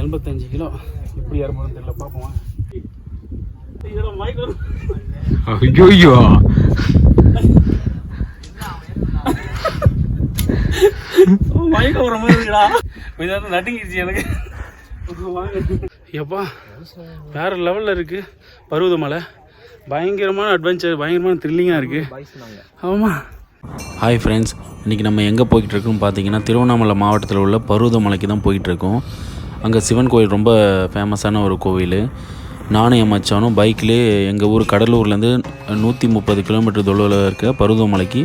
எண்பத்தஞ்சு கிலோ. எப்படி ஏற போகிறோம் தெரியல பார்ப்போம். ஐயோ மயக்க வர மாதிரி இருக்குடா. கொஞ்சம் நட்டுங்கிடுச்சு எனக்கு. எப்பா வேற லெவலில் இருக்கு பருவதமலை பயங்கரமான அட்வென்ச்சர் பயங்கரமான த்ரில்லிங்காக இருக்கு. ஆமாம் ஹாய் ஃப்ரெண்ட்ஸ் இன்றைக்கி நம்ம எங்கே போய்கிட்டு இருக்கோம் பார்த்தீங்கன்னா திருவண்ணாமலை மாவட்டத்தில் உள்ள பருவதமலைக்கு தான் போய்கிட்டு இருக்கோம். அங்கே சிவன் கோயில் ரொம்ப ஃபேமஸான ஒரு கோவில். நானும் என் மச்சானும் பைக்லேயே எங்கள் ஊர் கடலூர்லேருந்து நூற்றி முப்பது கிலோமீட்டர் தொலைவில் இருக்க பருவதமலைக்கு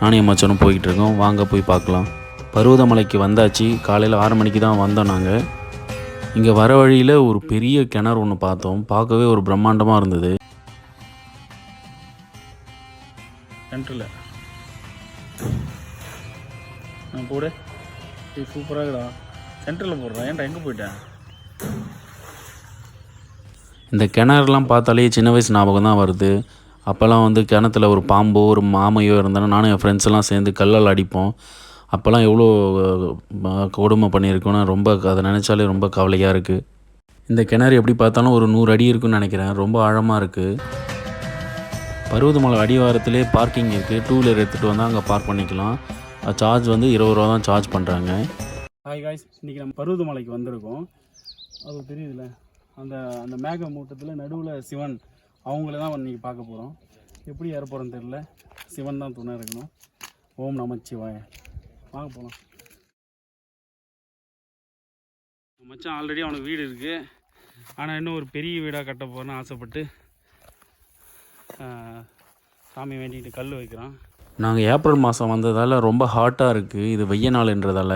நானும் என் மச்சானும் போய்கிட்டு இருக்கோம் வாங்க போய் பார்க்கலாம். பருவதமலைக்கு வந்தாச்சு. காலையில் ஆறு மணிக்கு தான் வந்தோம் நாங்கள் இங்கே வர வழியில் ஒரு பெரிய கிணறு ஒன்று பார்த்தோம். பார்க்கவே ஒரு பிரம்மாண்டமாக இருந்தது. சென்டரில் நான் போடு. சூப்பராக சென்டரில் போடுறேன் ஏன்டா எங்கே போயிட்டேன் இந்த கிணறுலாம் பார்த்தாலே சின்ன வயசு ஞாபகம் தான் வருது. அப்போல்லாம் வந்து கிணத்துல ஒரு பாம்போ ஒரு மாமையோ இருந்தேன்னா நானும் என் ஃப்ரெண்ட்ஸ் எல்லாம் சேர்ந்து கல்லால் அடிப்போம். அப்போல்லாம் எவ்வளோ கொடுமை பண்ணியிருக்கோன்னு ரொம்ப அதை நினச்சாலே ரொம்ப கவலையாக இருக்குது இந்த கிணறு எப்படி பார்த்தாலும் ஒரு நூறு அடி இருக்குன்னு நினைக்கிறேன். ரொம்ப ஆழமாக இருக்குது பருவதமலை அடிவாரத்திலே பார்க்கிங் இருக்குது டூ வீலர் எடுத்துகிட்டு வந்தால் அங்கே பார்க் பண்ணிக்கலாம். சார்ஜ் வந்து இருபது ரூபா தான் சார்ஜ் பண்ணுறாங்க ஹாய் காய்ஸ் இன்றைக்கி நம்ம பருவதமலைக்கு வந்திருக்கோம். அது தெரியுதுல்ல? அந்த அந்த மேக மூட்டத்தில் நடுவில் சிவன் அவங்கள தான் இன்றைக்கி பார்க்க போகிறோம் எப்படி ஏற போகிறோன்னு தெரில சிவன் தான் துணை இருக்கணும். ஓம் நமச்சிவாய வாங்க போகலாம் மச்சான் ஆல்ரெடி அவனுக்கு வீடு இருக்குது ஆனால் இன்னும் ஒரு பெரிய வீடாக கட்ட போகிறேன்னு ஆசைப்பட்டு சாமி வேண்டிட்டு கல் வைக்கிறான். நாங்கள் ஏப்ரல் மாதம் வந்ததால் ரொம்ப ஹாட்டாக இருக்குது இது வெய்ய நாள்ன்றதால.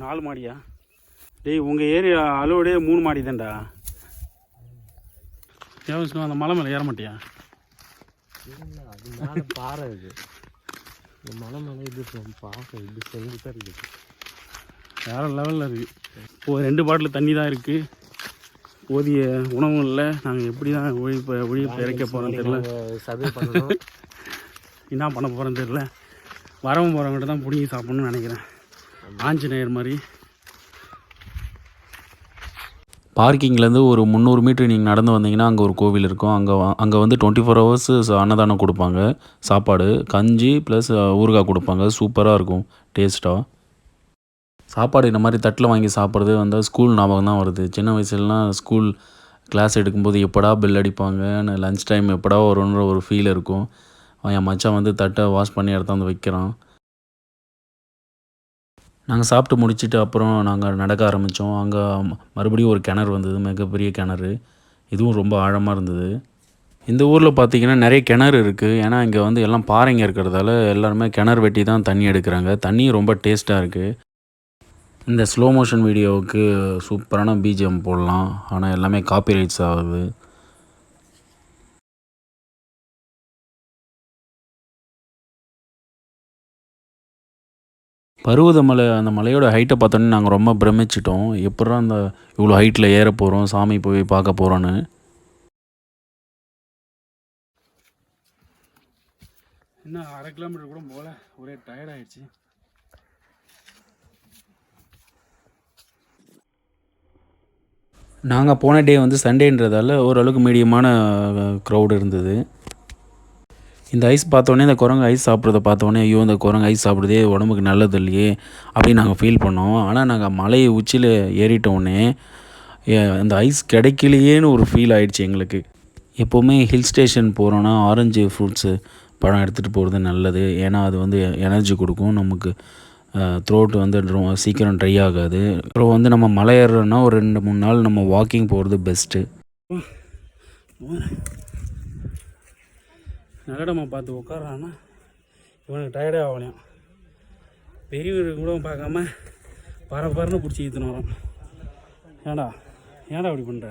நாலு மாடியா? டேய் உங்கள் ஏரியா அளவோடே மூணு மாடி தான்டா. தேவஸ்னு அந்த மலை மேலே ஏற மாட்டியா? அது பாறை இது. இந்த மலை மேலே இது பார்க்க இது செங்குத்தாக இருக்குது வேற லெவலில் இருக்குது இப்போ ரெண்டு பாட்டில் தண்ணி தான் இருக்குது போதிய உணவும் இல்லை. நாங்கள் எப்படி தான் ஒழி ஒழி இறக்க சர்வே பண்ணணும்? என்ன பண்ண போகிறோன்னு தெரியல. வரவங்க போகிறவங்ககிட்ட தான் பிடிங்கி சாப்பிட்ணுன்னு நினைக்கிறேன். ஆஞ்சநேயர் மாதிரி. பார்க்கிங்லேருந்து ஒரு முந்நூறு மீட்ரு நீங்கள் நடந்து வந்தீங்கன்னா அங்கே ஒரு கோவில் இருக்கும். அங்கே அங்கே வந்து டுவெண்ட்டி ஃபோர் ஹவர்ஸ் அன்னதானம் கொடுப்பாங்க. சாப்பாடு கஞ்சி ப்ளஸ் ஊறுகாய் கொடுப்பாங்க. சூப்பராக இருக்கும். டேஸ்ட்டாக. சாப்பாடு இந்த மாதிரி தட்டில் வாங்கி சாப்பிட்றது வந்து ஸ்கூல் ஞாபகம் தான் வருது. சின்ன வயசுலலாம் ஸ்கூல் கிளாஸ் எடுக்கும்போது எப்படா பெல் அடிப்பாங்க? லஞ்ச் டைம் எப்படா வரும்ன்ற ஒரு ஃபீல் இருக்கும். அவன் என் மச்சான் வந்து தட்டை வாஷ் பண்ணி எடுத்து வந்து வைக்கிறான். நாங்கள் சாப்பிட்டு முடிச்சிட்டு அப்புறம் நாங்கள் நடக்க ஆரம்பித்தோம் அங்கே மறுபடியும் ஒரு கிணறு வந்தது மிகப்பெரிய கிணறு. இதுவும் ரொம்ப ஆழமாக இருந்தது. இந்த ஊரில் பார்த்தீங்கன்னா நிறைய கிணறு இருக்குது ஏன்னா இங்கே வந்து எல்லாம் பாறைங்க இருக்கிறதால எல்லாருமே கிணறு வெட்டி தான் தண்ணி எடுக்கிறாங்க. தண்ணி ரொம்ப டேஸ்ட்டாக இருக்குது இந்த ஸ்லோ மோஷன் வீடியோவுக்கு சூப்பரான பிஜிஎம் போடலாம். ஆனால் எல்லாமே காப்பி ரைட்ஸ் ஆகுது. பருவதமலை அந்த மலையோட ஹைட்டை பார்த்தோன்னே நாங்கள் ரொம்ப பிரமிச்சிட்டோம். எப்படா அந்த இவ்வளோ ஹைட்டில் ஏற போகிறோம் சாமி போய் பார்க்க போகிறோன்னு இன்னும் அரை கிலோமீட்டர் கூட போகல. ஒரே டயர்ட் ஆயிடுச்சு. நாங்கள் போன டே வந்து சண்டேன்றதால ஓரளவுக்கு மீடியமான க்ரௌடு இருந்தது. இந்த ஐஸ் பார்த்தோன்னே இந்த குரங்கு ஐஸ் சாப்பிட்றத பார்த்தோன்னே ஐயோ இந்த குரங்கு ஐஸ் சாப்பிட்றதே உடம்புக்கு நல்லது இல்லையே அப்படின்னு நாங்கள் ஃபீல் பண்ணோம். ஆனால் நாங்கள் மலை உச்சியில் ஏறிட்டோடனே அந்த ஐஸ் கிடைக்கலையேன்னு ஒரு ஃபீல் ஆயிடுச்சு எங்களுக்கு. எப்போவுமே ஹில் ஸ்டேஷன் போகிறோன்னா ஆரஞ்சு ஃப்ரூட்ஸு பழம் எடுத்துகிட்டு போகிறது நல்லது. ஏன்னா அது வந்து எனர்ஜி கொடுக்கும். நமக்கு த்ரோட் வந்து ரொம்ப சீக்கிரம் ட்ரை ஆகாது. அப்புறம் வந்து நம்ம மலை ஏறுறோன்னா ஒரு ரெண்டு மூணு நாள் நம்ம வாக்கிங் போகிறது பெஸ்ட்டு நல்லடமா பார்த்து உட்காரான்னா இவனுக்கு டயர்டே ஆகலையும் பெரியவருக்கு கூட பார்க்காம பர பரன்னு பிடிச்சி இழுத்துன்னு வரோம் ஏன்டா ஏன்டா அப்படி பண்ணுற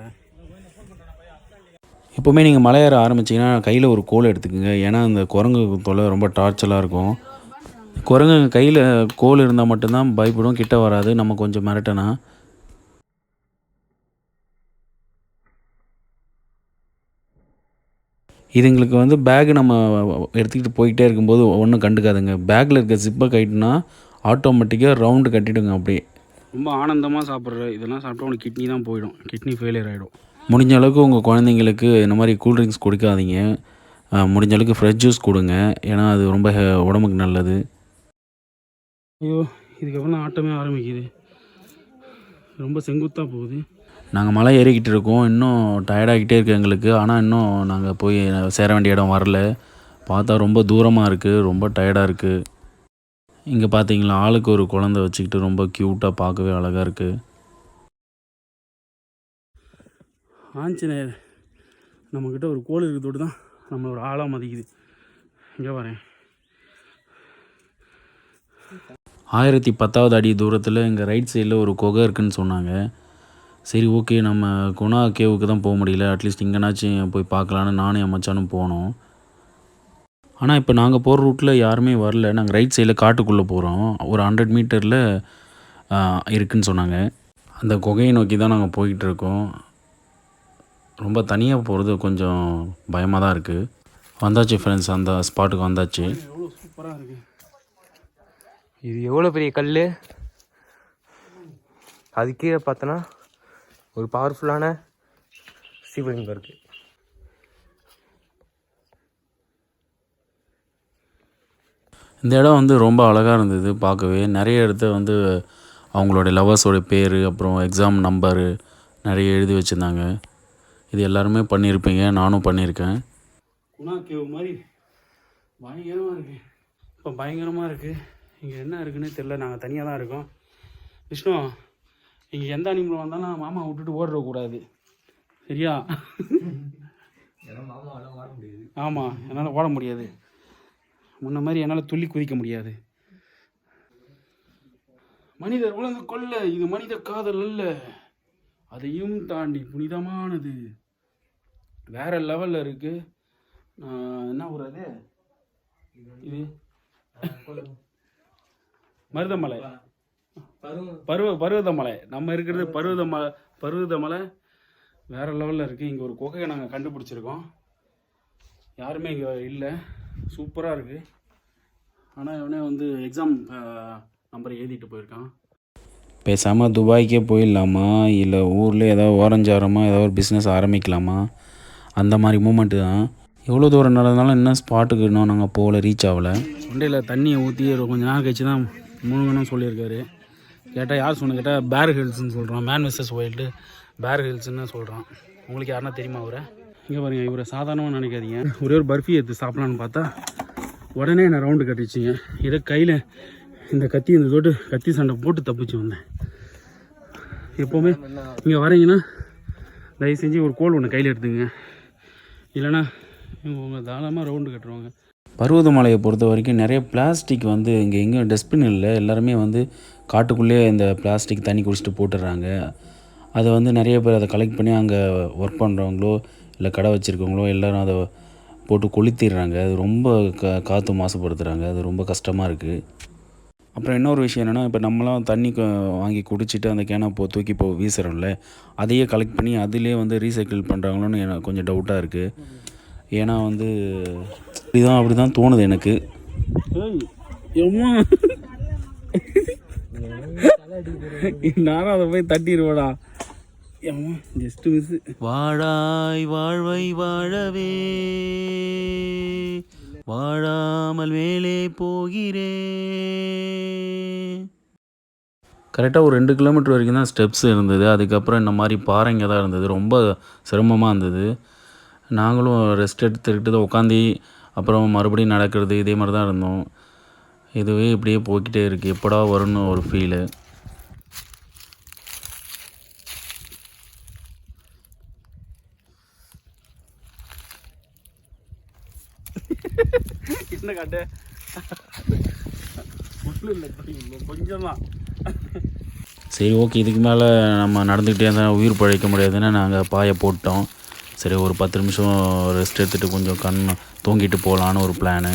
எப்போவுமே நீங்கள் மலை ஏற ஆரம்பிச்சிங்கன்னா கையில் ஒரு கோல் எடுத்துக்கோங்க. ஏன்னா அந்த குரங்கு தொலை ரொம்ப டார்ச்சலாக இருக்கும். குரங்கு கையில் கோல் இருந்தால் மட்டும்தான் பயப்படும் கிட்ட வராது. நம்ம கொஞ்சம் மிரட்டனா இதுங்களுக்கு வந்து பேக் நம்ம எடுத்துக்கிட்டு போயிட்டே இருக்கும்போது ஒன்றும் கண்டுக்காதுங்க. பேக்கில் இருக்க ஜிப்பை கட்டினா ஆட்டோமேட்டிக்காக ரவுண்டு கட்டிடுங்க அப்படியே. ரொம்ப ஆனந்தமாக சாப்பிட்ற இதெல்லாம் சாப்பிட்டா உனக்கு கிட்னி தான் போயிடும். கிட்னி ஃபெயிலியர் ஆகிடும் முடிஞ்ச அளவுக்கு உங்கள் குழந்தைங்களுக்கு இந்த மாதிரி கூல்ட்ரிங்க்ஸ் கொடுக்காதீங்க. அஹ், முடிஞ்ச அளவுக்கு ஃப்ரெஷ் ஜூஸ் கொடுங்க. ஏன்னா அது ரொம்ப உடம்புக்கு நல்லது. ஐயோ இதுக்கப்புறம் தான் ஆட்டமே ஆரம்பிக்குது. ரொம்ப செங்குத்தாக போகுது. நாங்கள் மலை ஏறிக்கிட்டு இருக்கோம். இன்னும் டயர்டாகிட்டே இருக்கு எங்களுக்கு. ஆனால் இன்னும் நாங்கள் போய் சேர வேண்டிய இடம் வரல. பார்த்தா ரொம்ப தூரமாக இருக்குது ரொம்ப டயர்டாக இருக்குது இங்கே பார்த்தீங்களா ஆளுக்கு ஒரு குழந்தை வச்சுக்கிட்டு ரொம்ப க்யூட்டாக பார்க்கவே அழகாக இருக்குது ஆஞ்சநேயர் நம்மக்கிட்ட ஒரு கோல் இருக்கிறதோடு தான் நம்மளை ஒரு ஆளாக மதிக்குது. இங்கே வரேன் ஆயிரத்தி பத்தாவது அடி தூரத்தில் இங்கே ரைட் சைடில் ஒரு குகை இருக்குன்னு சொன்னாங்க. சரி ஓகே நம்ம குணா கேவுக்கு தான் போக முடியல. அட்லீஸ்ட் இங்கேனாச்சும் போய் பார்க்கலான்னு நானும் என் மச்சானும் போனோம். ஆனால் இப்போ நாங்கள் போகிற ரூட்டில் யாருமே வரல. நாங்கள் ரைட் சைடில் காட்டுக்குள்ளே போகிறோம் ஒரு ஹண்ட்ரட் மீட்டரில் இருக்குன்னு சொன்னாங்க. அந்த குகையை நோக்கி தான் நாங்கள் போய்கிட்டு இருக்கோம். ரொம்ப தனியாக போகிறது கொஞ்சம் பயமாக தான் இருக்குது வந்தாச்சு ஃப்ரெண்ட்ஸ் அந்த ஸ்பாட்டுக்கு வந்தாச்சு. சூப்பராக இருக்கு இது எவ்வளோ பெரிய கல் அது கீழே பார்த்தோன்னா ஒரு பவர்ஃபுல்லான சிவலிங்கம் இருக்குது இந்த இடம் வந்து ரொம்ப அழகாக இருந்தது பார்க்கவே. நிறைய இடத்த வந்து அவங்களோட லவர்ஸோட பேர் அப்புறம் எக்ஸாம் நம்பரு நிறைய எழுதி வச்சுருந்தாங்க. இது எல்லாருமே பண்ணியிருப்பீங்க நானும் பண்ணியிருக்கேன் குணா கேவ் மாதிரி பயங்கரமாக இருக்குது இப்போ பயங்கரமாக இருக்குது இங்கே என்ன இருக்குன்னே தெரில நாங்கள் தனியாக தான் இருக்கோம். விஷ்ணு இங்கே எந்த அனிமல் வந்தாலும் மாமா விட்டுட்டு ஓடிடக்கூடாது. சரியா? ஆமாம் என்னால் ஓட முடியாது. முன்ன மாதிரி என்னால் துள்ளி குதிக்க முடியாது. மனிதர் உலக கொல்ல இது மனித காதல் அல்ல. அதையும் தாண்டி புனிதமானது. வேற லெவலில் இருக்கு. என்ன ஊர் அது இது மருதமலை. பருவ பருவதமலை. நம்ம இருக்கிறது பருவதமலை பருவதமலை வேற லெவலில் இருக்குது இங்கே ஒரு குகையை நாங்கள் கண்டுபிடிச்சிருக்கோம். யாருமே இங்கே இல்லை. சூப்பராக இருக்குது ஆனால் இவனே வந்து எக்ஸாம் நம்பரை எழுதிட்டு போயிருக்கான். பேசாமல் துபாய்க்கே போயிடலாமா? இல்லை ஊரில் ஏதாவது ஓரஞ்சாரமாக ஏதாவது ஒரு பிஸ்னஸ் ஆரம்பிக்கலாமா? அந்த மாதிரி மூமெண்ட்டு தான். எவ்வளோ தூரம் நடந்தாலும் இன்னும் ஸ்பாட்டுக்கு இன்னும் நாங்கள் போகல ரீச் ஆகலை. தொண்டையில் தண்ணியை ஊற்றி கொஞ்ச நேரம் கழிச்சு தான் முழுங்கணும்னு சொல்லியிருக்காரு. கேட்டால் யார் சொன்ன கேட்டால் பேர் ஹில்ஸ்னு சொல்கிறான் மேன் விசஸ் வைல்டு பேர் ஹில்ஸ்ன்னு சொல்கிறான் உங்களுக்கு யாருன்னா தெரியுமா அவரை? இங்கே பாருங்கள் இவரை சாதாரணமாக நினைக்காதீங்க. ஒரே ஒரு பர்ஃபி எடுத்து சாப்பிட்லான்னு பார்த்தா உடனே என்னை ரவுண்டு கட்டிச்சிங்க இதை கையில் இந்த கத்தி இந்த தொட்டு கத்தி சண்டை போட்டு தப்பிச்சு வந்தேன். எப்போவுமே இங்கே வரீங்கன்னா தயவு செஞ்சு ஒரு கோல் ஒன்று கையில் எடுத்துங்க. இல்லைன்னா இவங்க தாராளமாக ரவுண்டு கட்டுருவாங்க பருவதமலையை பொறுத்த வரைக்கும் நிறைய பிளாஸ்டிக் வந்து இங்கே எங்கேயும் டஸ்ட்பின் இல்லை. எல்லாருமே வந்து காட்டுக்குள்ளேயே இந்த பிளாஸ்டிக் தண்ணி குடிச்சிட்டு போட்டுடுறாங்க. அதை வந்து நிறைய பேர் அதை கலெக்ட் பண்ணி அங்கே ஒர்க் பண்ணுறவங்களோ இல்லை கடை வச்சுருக்கவங்களோ எல்லோரும் அதை போட்டு கொளுத்திடுறாங்க. அது ரொம்ப கா காற்று மாசுபடுத்துகிறாங்க அது ரொம்ப கஷ்டமாக இருக்குது அப்புறம் இன்னொரு விஷயம் என்னென்னா இப்போ நம்மளாம் தண்ணி வாங்கி குடிச்சிட்டு அந்த கேனை போ தூக்கி போ வீசுகிறோம்ல அதையே கலெக்ட் பண்ணி அதிலே வந்து ரீசைக்கிள் பண்ணுறாங்களோன்னு எனக்கு கொஞ்சம் டவுட்டாக இருக்குது ஏன்னா வந்து இப்படிதான் அப்படி தான் தோணுது எனக்கு. எம்மா? நானும் அதை போய் தட்டிடுவேடா. எம்மா ஜஸ்ட் மிஸ் வாழாய் வாழ்வை வாழவே வாழாமல் மேலே போகிறே. கரெக்டாக ஒரு ரெண்டு கிலோமீட்டர் வரைக்கும் தான் ஸ்டெப்ஸ் இருந்தது. அதுக்கப்புறம் இந்த மாதிரி பாறைங்க தான் இருந்தது. ரொம்ப சிரமமாக இருந்தது. நாங்களும் ரெஸ்ட் எடுத்துக்கிட்டு தான் உட்காந்து அப்புறம் மறுபடியும் நடக்கிறது இதே மாதிரி தான் இருந்தோம். இதுவே இப்படியே போய்கிட்டே இருக்குது எப்படா வரும்னு ஒரு ஃபீலு என்ன காட்டு ஒன்றும் இல்லை கொஞ்சம் தான் சரி ஓகே இதுக்கு மேலே நம்ம நடந்துக்கிட்டே இருந்தால் உயிர் பழைக்க முடியாதுன்னு நாங்கள் பாயை போட்டோம். சரி ஒரு பத்து நிமிஷம் ரெஸ்ட் எடுத்துகிட்டு கொஞ்சம் கண் தூங்கிட்டு போகலான்னு ஒரு பிளானு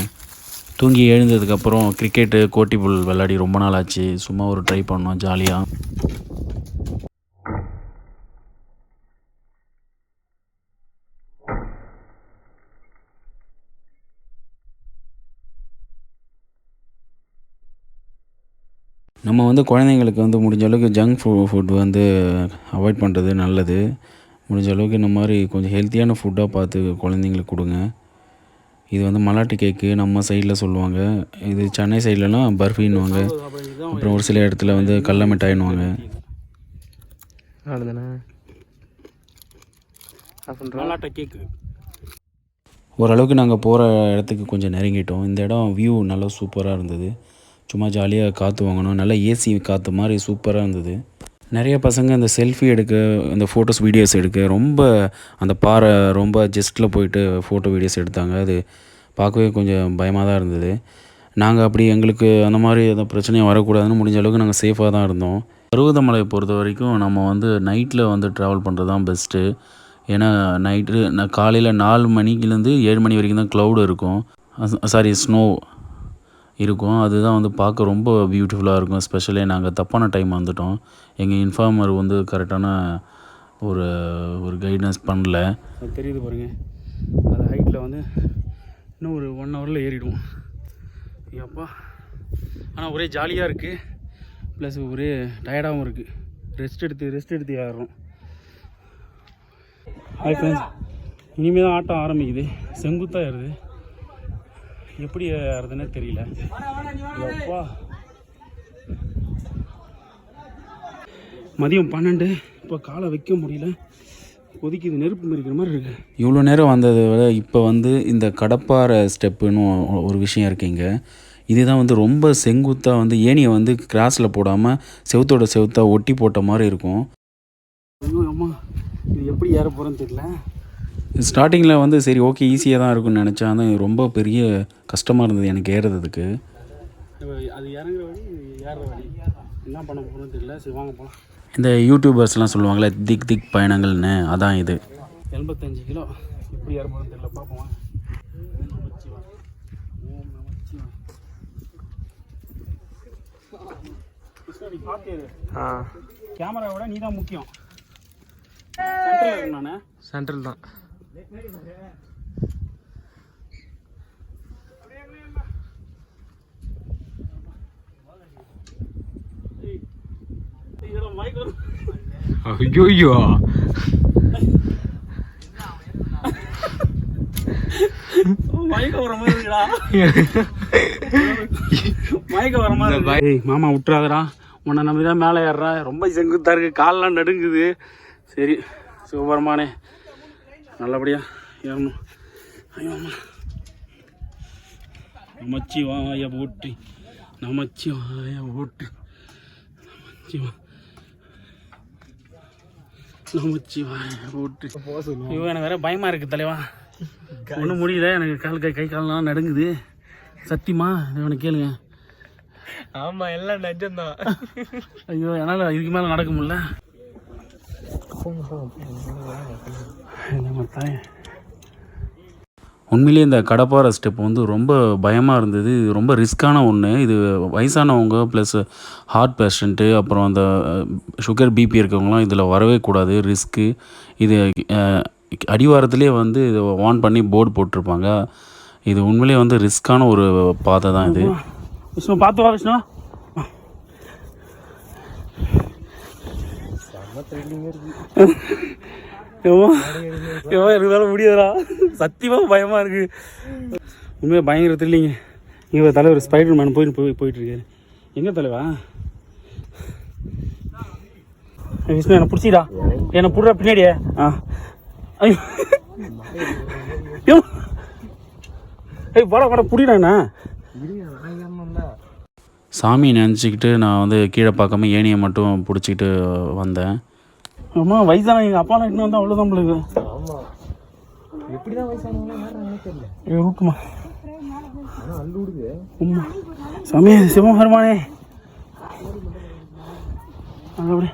தூங்கி எழுந்ததுக்கப்புறம் கிரிக்கெட்டு கோட்டிபுல் விளையாடி ரொம்ப நாள் ஆச்சு. சும்மா ஒரு ட்ரை பண்ணோம் ஜாலியாக நம்ம வந்து குழந்தைங்களுக்கு வந்து முடிஞ்ச அளவுக்கு ஜங்க் ஃபு ஃபுட் வந்து அவாய்ட் பண்ணுறது நல்லது. முடிஞ்ச அளவுக்கு இந்த மாதிரி கொஞ்சம் ஹெல்த்தியான ஃபுட்டாக பார்த்து குழந்தைங்களுக்கு கொடுங்க. இது வந்து மலாட்டு கேக்கு நம்ம சைடில் சொல்லுவாங்க. இது சென்னை சைட்லலாம் பர்ஃபின்னுவாங்க. அப்புறம் ஒரு சில இடத்துல வந்து கடல அப்படின்றா மல்லாட்டை கேக்கு. ஓரளவுக்கு நாங்கள் போகிற இடத்துக்கு கொஞ்சம் நெருங்கிட்டோம். இந்த இடம் வியூ நல்லா சூப்பராக இருந்தது. சும்மா ஜாலியாக காற்று வாங்கணும். நல்லா ஏசி காற்று மாதிரி சூப்பராக இருந்தது. நிறைய பசங்க இந்த செல்ஃபி எடுக்க இந்த ஃபோட்டோஸ் வீடியோஸ் எடுக்க ரொம்ப அந்த பாறை ரொம்ப ஜஸ்ட்டில் போயிட்டு ஃபோட்டோ வீடியோஸ் எடுத்தாங்க. அது பார்க்கவே கொஞ்சம் பயமாக தான் இருந்தது. நாங்கள் அப்படி எங்களுக்கு அந்த மாதிரி எதுவும் பிரச்சனையும் வரக்கூடாதுன்னு முடிஞ்ச அளவுக்கு நாங்கள் சேஃபாக தான் இருந்தோம். பருவதமலையை பொறுத்த வரைக்கும் நம்ம வந்து நைட்டில் வந்து ட்ராவல் பண்ணுறது தான் பெஸ்ட்டு ஏன்னா நைட்டு நான் காலையில் நாலு மணிக்குலேருந்து ஏழு மணி வரைக்கும் தான் க்ளவுடு இருக்கும். சாரி ஸ்னோ இருக்கும். அதுதான் வந்து பார்க்க ரொம்ப பியூட்டிஃபுல்லாக இருக்கும். ஸ்பெஷலி நாங்கள் தப்பான டைம் வந்துட்டோம். எங்கள் இன்ஃபார்மர் வந்து கரெக்டான ஒரு ஒரு கைடன்ஸ் பண்ணல. அது தெரியுது பாருங்க. அது ஹைட்டில் வந்து இன்னும் ஒரு ஒன் ஹவரில் ஏறிடுவோம். ஐயப்பா. ஆனால் ஒரே ஜாலியாக இருக்குது ப்ளஸ் ஒரே டயர்டாகவும் இருக்குது ரெஸ்ட் எடுத்து ரெஸ்ட் எடுத்து ஏறுறோம். ஹாய் ஃப்ரெண்ட்ஸ் இனிமேல் தான் ஆட்டம் ஆரம்பிக்குது. செங்குத்தாக ஏறுது. எப்படி ஏறுதுன்னே தெரியல. ஐயப்பா மதியம் பன்னெண்டு. இப்போ காலை வைக்க முடியல. கொதிக்குது நெருப்பு மிரிக்கிற மாதிரி இருக்கு. இவ்வளோ நேரம் வந்ததை விட இப்போ வந்து இந்த கடப்பாறை ஸ்டெப்புன்னு ஒரு விஷயம் இருக்குங்க இதுதான் வந்து ரொம்ப செங்குத்தாக வந்து ஏணியை வந்து கிராஸில் போடாமல் செவுத்தோட செவுத்தா ஒட்டி போட்ட மாதிரி இருக்கும். ஐயோ அம்மா இது எப்படி ஏற போகிறேன்னு தெரியல. ஸ்டார்டிங்கில் வந்து சரி ஓகே ஈஸியாக தான் இருக்கும்னு நினச்சேன். ஆனால் ரொம்ப பெரிய கஷ்டமாக இருந்தது எனக்கு ஏறுறதுக்கு அது இறங்குற வழி ஏறுற வழி. என்ன பண்ண தெரியல. சரி வாங்க போகலாம் இந்த யூடியூபர்ஸ்லாம் சொல்லுவாங்களே திக் திக் பயணங்கள்னு அதான் இது. எண்பத்தஞ்சு கிலோ. எப்படி ஏற போகிறோன்னு தெரியல. பார்ப்போம் வாங்க. ஓம் நமச்சிவாய. ஓம் நமச்சிவாய. கிருஷ்ணா, நீ தான் முக்கியம் சென்டரில் நான். சென்ட்ரல் தான். ஐயோ. மாமா விட்டுறாதடா. உன்னை நம்பி தான் மேலே ஏறுறா. ரொம்ப செங்குத்தா இருக்கு. கால்லாம் நடுங்குது. சரி சிவபெருமானே நல்லபடியா ஏறணும். ஐயோ அம்மா. நமச்சி வாய போட்டு நமச்சி வாய போட்டு நமச்சி வா நமச்சி வாய போட்டு. ஐயோ எனக்கு வேற பயமா இருக்கு தலைவா. ஒன்றும் முடியல எனக்கு கால் கை கை கால்லாம் நடுங்குது. சத்தியமா? இவனை கேளுங்க. ஆமா எல்லாம் நிஜம்தான் ஐயோ என்னால் இதுக்கு மேலே நடக்க முடியல. தாய் உண்மையிலேயே இந்த கடப்பாறை ஸ்டெப் வந்து ரொம்ப பயமாக இருந்தது. இது ரொம்ப ரிஸ்க்கான ஒன்று இது வயசானவங்க ப்ளஸ் ஹார்ட் பேஷண்ட்டு அப்புறம் அந்த சுகர் பிபி இருக்கவங்களாம் இதில் வரவே கூடாது. ரிஸ்க்கு இது அஹ், அடிவாரத்திலே வந்து இதை வான் பண்ணி போர்டு போட்டிருப்பாங்க. இது உண்மையிலேயே வந்து ரிஸ்க்கான ஒரு பாதை தான் இது. விஷ்ணு பார்த்து வா விஷ்ணு. எவ்வளோ எனக்கு வேலை முடியாதுடா. சத்தியமாக பயமாக இருக்கு. உண்மையாக பயங்கர இல்லைங்க இங்கே தலைவர் ஸ்பைடர் மேன் போயிட்டு போய் போயிட்டுருக்காரு. எங்கே தலைவா? விஷ்ணு என்னை பிடிச்சிடா. என்னை பிடுற பின்னாடியே. ஆ. ஐயோ. ஐயோ. ஏய் வாடா வாடா பிடிடாண்ணா சாமி நினச்சிக்கிட்டு நான் வந்து கீழே பார்க்காம ஏணியை மட்டும் பிடிச்சிக்கிட்டு வந்தேன். அம்மா வயசான எங்கள் அப்பாலாம் இன்னும் வந்தால் அவ்வளோதான் உங்களுக்கு ஆமா. எப்படிதான் வயசானவங்க தெரியல ரூட்டுமா உம்மா. சாமி சிவபெருமானே அப்படி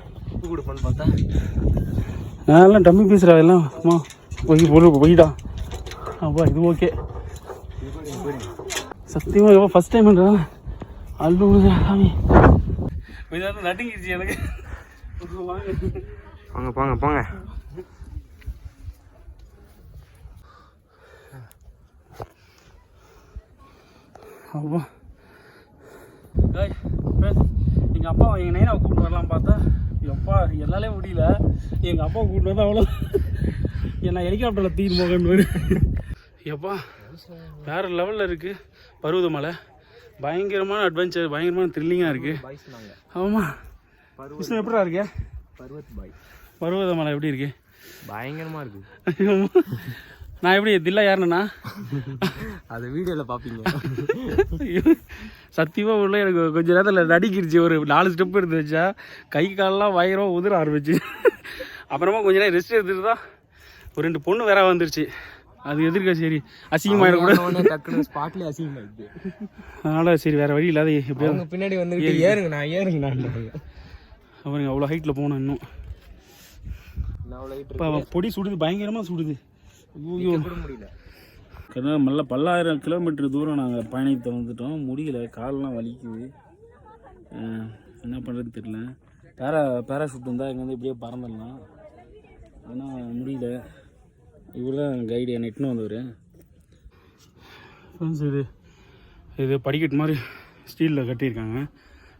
எல்லாம் டம்மி பீஸ்ரா எல்லாம். அம்மா போய் பொருள் போயிடா. அப்பா இது ஓகே. சத்தியமாக எவ்வளோ ஃபஸ்ட் டைம்ன்றா விடுதா சாமி. இதாவது நட்டுங்கிடுச்சு எனக்கு. போங்க போங்க போங்க. அப்பா. எங்கள் அப்பா எங்கள் நைனாவை கூப்பிட்டு வரலாம் பார்த்தா எப்பா என்னாலே முடியல. எங்கள் அப்பா கூப்பிட்டு வந்தா அவ்வளோ என்ன ஹெலிகாப்டரில் தீர் போகன்னு எப்பா வேறு லெவலில் இருக்குது பருவதமலை பயங்கரமான அட்வென்ச்சர் பயங்கரமான த்ரில்லிங்காக இருக்குது ஆமாம் விஷ்ணு எப்படிடா இருக்கே? பருவத் பாய் பருவதமலை எப்படி இருக்கு? பயங்கரமாக இருக்குது நான் எப்படி தில்லா யாருன்னா? அதை வீடியோவில் பார்ப்பீங்க சத்தியமாக உள்ள எனக்கு கொஞ்ச நேரத்தில் நடிக்கிருச்சு. ஒரு நாலு ஸ்டெப் எடுத்து வச்சா கை காலெல்லாம் வயிறம் உதிர ஆரம்பிச்சு. அப்புறமா கொஞ்ச நேரம் ரெஸ்ட் எடுத்துட்டு தான் ஒரு ரெண்டு பொண்ணு வேற வந்துருச்சு. அது எதிர்க்க சரி அசிங்கமாயிடக்கூடாது. டக்குனு ஸ்பாட்லேயே அசிங்கமாயிடுது அதனால் சரி வேறு வழி இல்லாத எப்படியாவது பின்னாடி வந்துக்கிட்டு ஏறுங்க நான் ஏறுங்க நான் அவருங்க அவ்வளோ ஹைட்டில் போகணும் இன்னும். இப்போ பொடி சுடுது பயங்கரமாக சுடுது. ஐயோ. முடியல. கிட்டத்தட்ட நல்ல பல்லாயிரம் கிலோமீட்டர் தூரம் நாங்கள் பயணித்து வந்துட்டோம். முடியல கால்லாம் வலிக்குது. என்ன பண்ணுறதுன்னு தெரியல. பேரா பேராஷூட் இருந்தால் இங்கேருந்து இப்படியே பறந்துடலாம். ஆனால் முடியல. இவர் தான் கைடு என்னை இட்டுன்னு வந்தவர். ஃப்ரெண்ட்ஸ் இது இது படிக்கட்டு மாதிரி ஸ்டீலில் கட்டியிருக்காங்க.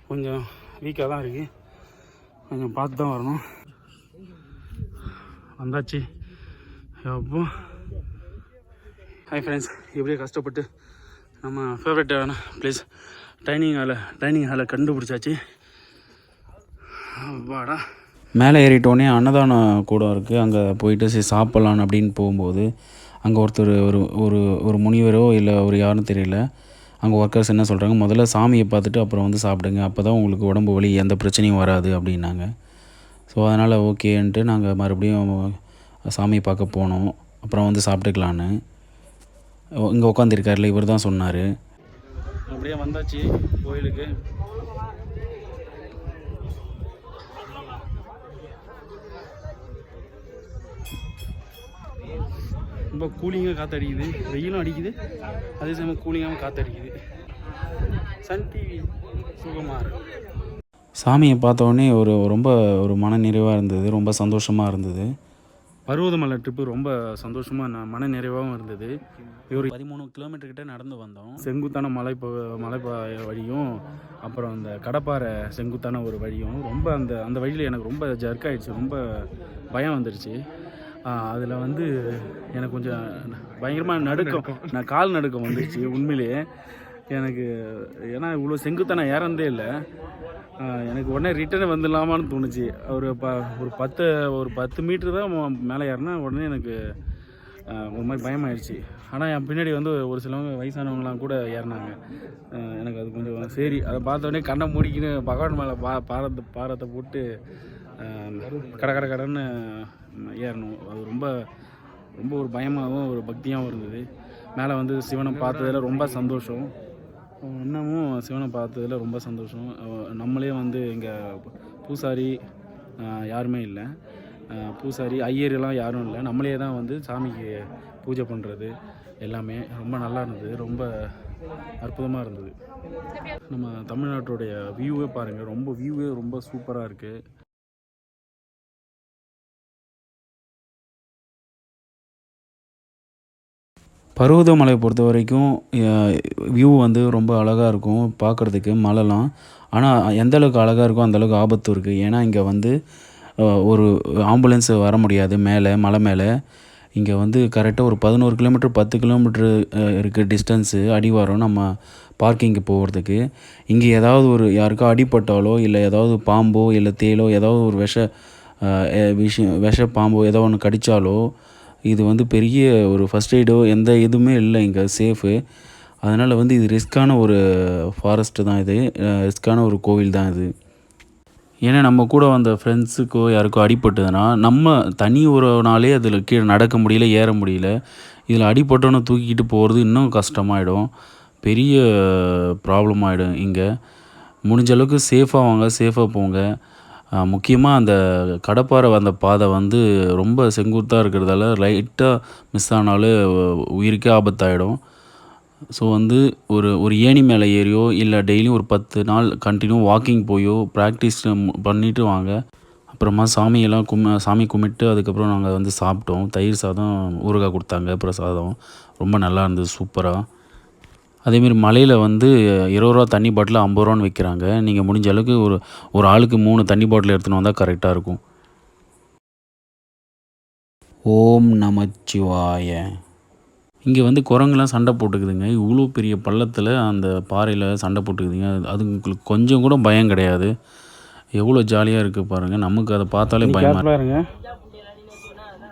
கொஞ்சம் வீக்காக தான் இருக்குது கொஞ்சம் பார்த்து தான் வரணும். வந்தாச்சு. அப்போ ஹாய் ஃப்ரெண்ட்ஸ் இப்படியே கஷ்டப்பட்டு நம்ம ஃபேவரட்டான ப்ளேஸ் டைனிங் ஹாலை டைனிங் ஹாலை கண்டுபிடிச்சாச்சு. வாடா மேலே ஏறிட்டோடனே அன்னதானம் கூடம் இருக்குது அங்கே போயிட்டு சரி சாப்பிட்லான்னு அப்படின்னு போகும்போது அங்கே ஒருத்தர் ஒரு ஒரு ஒரு முனிவரோ இல்லை ஒரு யாருன்னு தெரியல. அங்கே ஒர்க்கர்ஸ் என்ன சொல்கிறாங்க முதல்ல சாமியை பார்த்துட்டு அப்புறம் வந்து சாப்பிடுங்க. அப்போ தான் உங்களுக்கு உடம்பு வலி எந்த பிரச்சனையும் வராது அப்படின்னாங்க. ஸோ அதனால் ஓகேன்ட்டு நாங்கள் மறுபடியும் சாமியை பார்க்க போனோம். அப்புறம் வந்து சாப்பிட்டுக்கலான்னு. இங்கே உட்காந்துருக்காருல இவர் தான் சொன்னார். அப்படியே வந்தாச்சு கோயிலுக்கு. ரொம்ப கூலிங்காக காற்றடிக்குது வெயிலும் அடிக்குது. அதே சமயம் கூலிங்காகவும் காற்றடிக்குது சன் டிவி சுகமார் சாமியை பார்த்த உடனே ஒரு ரொம்ப ஒரு மன நிறைவாக இருந்தது ரொம்ப சந்தோஷமாக இருந்தது. பருவதமலை ட்ரிப்பு ரொம்ப சந்தோஷமாக நான் மன நிறைவாகவும் இருந்தது. ஒரு பதிமூணு கிலோமீட்டர் கிட்ட நடந்து வந்தோம். செங்குத்தான மலை மலை ப- வழியும் அப்புறம் அந்த கடப்பாறை செங்குத்தான ஒரு வழியும் ரொம்ப அந்த அந்த வழியில் எனக்கு ரொம்ப ஜர்க் ஆயிடுச்சு ரொம்ப பயம் வந்துடுச்சு அதில் வந்து எனக்கு கொஞ்சம் பயங்கரமாக நடுக்கம் நான் கால் நடுக்கம் வந்துடுச்சு உண்மையிலேயே. எனக்கு ஏன்னா இவ்வளோ செங்குத்தான ஏறந்தே இல்லை. எனக்கு உடனே ரிட்டர்ன் வந்துடலாமான்னு தோணுச்சு. ஒரு ப ஒரு பத்து ஒரு பத்து மீட்ரு தான் மேலே ஏறினா உடனே எனக்கு ஒரு மாதிரி பயமாயிடுச்சு ஆனால் என் பின்னாடி வந்து ஒரு சிலவங்க வயசானவங்களாம் கூட ஏறினாங்க. எனக்கு அது கொஞ்சம் சரி. அதை பார்த்தோடனே கண்ணை மூடிக்கின்னு பகவான் மேலே பா பாரத்தை பாரத்தை போட்டு கடை கட கட கடன்னு ஏறணும். அது ரொம்ப ரொம்ப ஒரு பயமாகவும் ஒரு பக்தியாகவும் இருந்தது. மேலே வந்து சிவனை பார்த்ததுல ரொம்ப சந்தோஷம். இன்னமும் சிவனை பார்த்ததுல ரொம்ப சந்தோஷம். நம்மளே வந்து இங்கே பூசாரி யாருமே இல்லை. பூசாரி ஐயர்லாம் யாரும் இல்லை. நம்மளே தான் வந்து சாமிக்கு பூஜை பண்ணுறது எல்லாமே. ரொம்ப நல்லா இருந்தது. ரொம்ப அற்புதமாக இருந்தது. நம்ம தமிழ்நாட்டுடைய வியூவே பாருங்கள் ரொம்ப வியூவே ரொம்ப சூப்பராக இருக்குது பருவதமலை பொறுத்த வரைக்கும் வியூ வந்து ரொம்ப அழகாக இருக்கும் பார்க்குறதுக்கு மலைலாம் ஆனால் எந்த அளவுக்கு அழகாக இருக்கோ அந்த அளவுக்கு ஆபத்தும் இருக்குது ஏன்னா இங்கே வந்து ஒரு ஆம்புலன்ஸ் வர முடியாது மேலே மலை மேலே. இங்கே வந்து கரெக்டாக ஒரு பதினோரு கிலோமீட்டர் பத்து கிலோமீட்ரு இருக்குது டிஸ்டன்ஸு அடிவாரம் நம்ம பார்க்கிங்க்கு போகிறதுக்கு இங்கே ஏதாவது ஒரு யாருக்கோ அடிபட்டாலோ இல்லை ஏதாவது பாம்போ இல்லை தேலோ ஏதாவது ஒரு விஷ விஷயம் விஷ பாம்போ ஏதோ ஒன்று கடித்தாலோ இது வந்து பெரிய ஒரு ஃபஸ்ட் எய்டோ எந்த இதுவுமே இல்லை இங்கே சேஃபு அதனால் வந்து இது ரிஸ்க்கான ஒரு ஃபாரஸ்ட்டு தான் இது. ரிஸ்க்கான ஒரு கோவில் தான் இது. ஏன்னா நம்ம கூட வந்த ஃப்ரெண்ட்ஸுக்கோ யாருக்கோ அடிபட்டதுன்னா நம்ம தனி ஒருனாலே அதில் கீழே நடக்க முடியல ஏற முடியல. இதில் அடிபட்டோன்னு தூக்கிக்கிட்டு போகிறது இன்னும் கஷ்டமாயிடும். பெரிய ப்ராப்ளம் ஆகிடும் இங்கே. முடிஞ்ச அளவுக்கு சேஃபாக வாங்க சேஃபாக போங்க. முக்கியமாக அந்த கடப்பாறை வந்த பாதை வந்து ரொம்ப செங்குத்தாக இருக்கிறதால லைட்டாக மிஸ் ஆனாலே உயிருக்கே ஆபத்தாயிடும். ஸோ வந்து ஒரு ஒரு ஏணி மேலே ஏறியோ இல்லை டெய்லியும் ஒரு பத்து நாள் கண்டினியூ வாக்கிங் போயோ ப்ராக்டிஸ் பண்ணிவிட்டு வாங்க. அப்புறமா சாமியெல்லாம் கும் சாமி கும்பிட்டு அதுக்கப்புறம் நாங்கள் வந்து சாப்பிட்டோம். தயிர் சாதம் ஊறுகாய் கொடுத்தாங்க பிரசாதம். ரொம்ப நல்லா இருந்தது சூப்பராக அதேமாரி மலையில் வந்து இருபது ரூபா தண்ணி பாட்டில் ஐம்பது ரூபான்னு விற்கிறாங்க நீங்கள் முடிஞ்ச அளவுக்கு ஒரு ஒரு ஆளுக்கு மூணு தண்ணி பாட்டில் எடுத்துன்னு வந்தால் கரெக்டாக இருக்கும். ஓம் நமச்சிவாய. இங்கே வந்து குரங்குலாம் சண்டை போட்டுக்குதுங்க. இவ்வளோ பெரிய பள்ளத்தில் அந்த பாறையில் சண்டை போட்டுக்குதுங்க. அது- அதுங்களுக்கு கொஞ்சம் கூட பயம் கிடையாது. எவ்வளோ ஜாலியாக இருக்குது பாருங்கள் நமக்கு அதை பார்த்தாலே பயமாக இருங்க.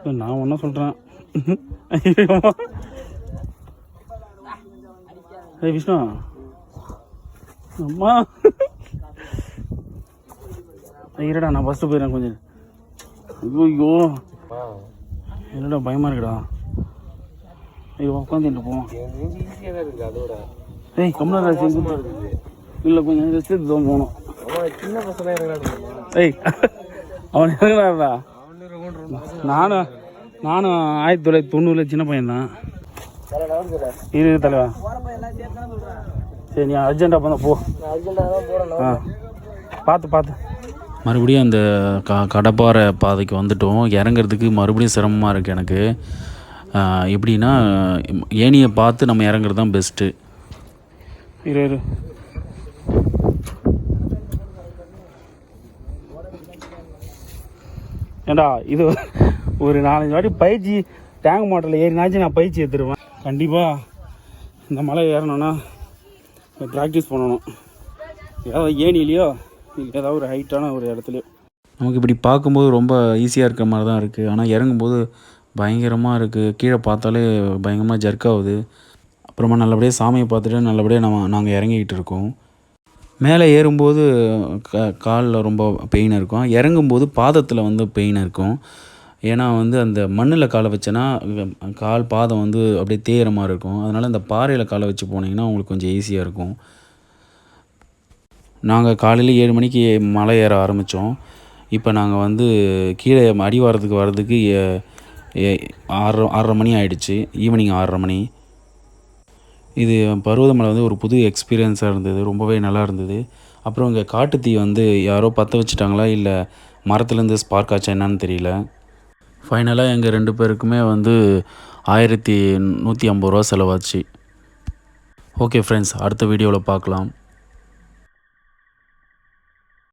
நான் ஒன்றா சொல்கிறேன் ஏய் விஷ்ணு. அம்மா. இருடா நான் ஃபஸ்ட்டு போயிடுறேன் கொஞ்சம். ஐயோ என்னடா பயமாக இருக்குடா. ஐயோ உட்காந்துட்டு போவோம் ஏய் கம்மிடா இல்லை கொஞ்சம் ரெஸ்ட் எடுத்து தான் போகணும். சின்ன பசங்க ஏய் அவன் இறங்குறாருடா நானும் நானும் ஆயிரத்தி தொள்ளாயிரத்தி தொண்ணூறுல சின்ன பையன் தான் இரு தலைவா. சரி நீ அர்ஜென்ட்டாக பண்ண போ. ஆ. பார்த்து பார்த்து மறுபடியும் அந்த க கடப்பாறை பாதைக்கு வந்துட்டோம். இறங்குறதுக்கு மறுபடியும் சிரமமாக இருக்குது எனக்கு. எப்படின்னா ஏணியை பார்த்து நம்ம இறங்குறது தான் பெஸ்ட்டு இரு இரு. ஏண்டா இது ஒரு நாலஞ்சு வாட்டி பயிற்சி டேங்க் மாட்டரில் ஏறினாச்சும் நான் பயிற்சி எடுத்துருவேன். கண்டிப்பாக இந்த மலை ஏறணும்னா ப்ராக்டிஸ் பண்ணணும். ஏதாவது ஏணிலையோ இல்லை ஏதாவது ஒரு ஹைட்டான ஒரு இடத்துலையோ. நமக்கு இப்படி பார்க்கும்போது ரொம்ப ஈஸியாக இருக்கிற மாதிரி தான் இருக்குது ஆனால் இறங்கும்போது பயங்கரமாக இருக்குது கீழே பார்த்தாலே பயங்கரமாக ஜர்க் ஆகுது. அப்புறமா நல்லபடியாக சாமியை பார்த்துட்டு நல்லபடியாக நம்ம நாங்கள் இறங்கிக்கிட்டு இருக்கோம். மேலே ஏறும்போது க காலில் ரொம்ப பெயின் இருக்கும். இறங்கும்போது பாதத்தில் வந்து பெயின் இருக்கும். ஏன்னா வந்து அந்த மண்ணில் காலை வச்சேன்னா கால் பாதம் வந்து அப்படியே தேயிற மாதிரி இருக்கும். அதனால் அந்த பாறையில் காலை வச்சு போனீங்கன்னா உங்களுக்கு கொஞ்சம் ஈஸியாக இருக்கும். நாங்கள் காலையில் ஏழு மணிக்கு மலை ஏற ஆரம்பித்தோம் இப்போ நாங்கள் வந்து கீழே அடிவாரத்துக்கு வர்றதுக்கு ஆறரை ஆறரை மணி ஆயிடுச்சு. ஈவினிங் ஆறரை மணி. இது பருவதமலை வந்து ஒரு புது எக்ஸ்பீரியன்ஸாக இருந்தது. ரொம்பவே நல்லா இருந்தது. அப்புறம் இங்கே காட்டுத்தீ வந்து யாரோ பற்ற வச்சுட்டாங்களா இல்லை மரத்துலேருந்து ஸ்பார்க் ஆச்சா என்னன்னு தெரியல. ஃபைனலாக எங்கள் ரெண்டு பேருக்குமே வந்து ஆயிரத்தி நூற்றி ஐம்பது ரூபா செலவாச்சு. ஓகே ஃப்ரெண்ட்ஸ் அடுத்த வீடியோவில் பார்க்கலாம்.